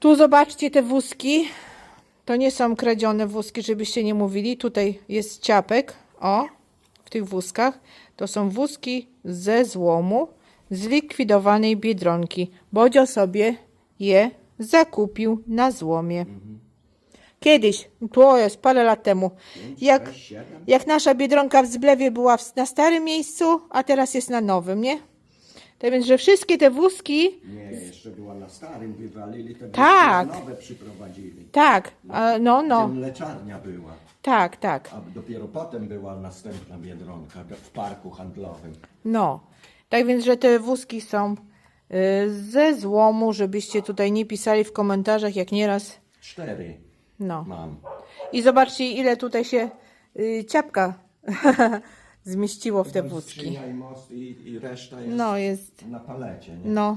Tu zobaczcie te wózki. To nie są kradzione wózki, żebyście nie mówili. Tutaj jest ciapek. O, w tych wózkach. To są wózki ze złomu zlikwidowanej biedronki. Bodzio sobie je zakupił na złomie. Kiedyś, to jest parę lat temu, jak, jak nasza biedronka w Zblewie była w, na starym miejscu, a teraz jest na nowym, nie? Tak więc, że wszystkie te wózki, Nie, jeszcze była na starym, wywalili te Tak. wózki, a nowe przyprowadzili. tak, no, no, Gdzie mleczarnia była, tak, tak, a dopiero potem była następna Biedronka w parku handlowym. no. Tak więc, że te wózki są y, ze złomu, żebyście tutaj nie pisali w komentarzach, jak nieraz, Cztery no. mam. I zobaczcie, ile tutaj się y, ciapka zmieściło w te wózki. Skrzynia i most i, i reszta jest No, jest, na palecie, nie? no.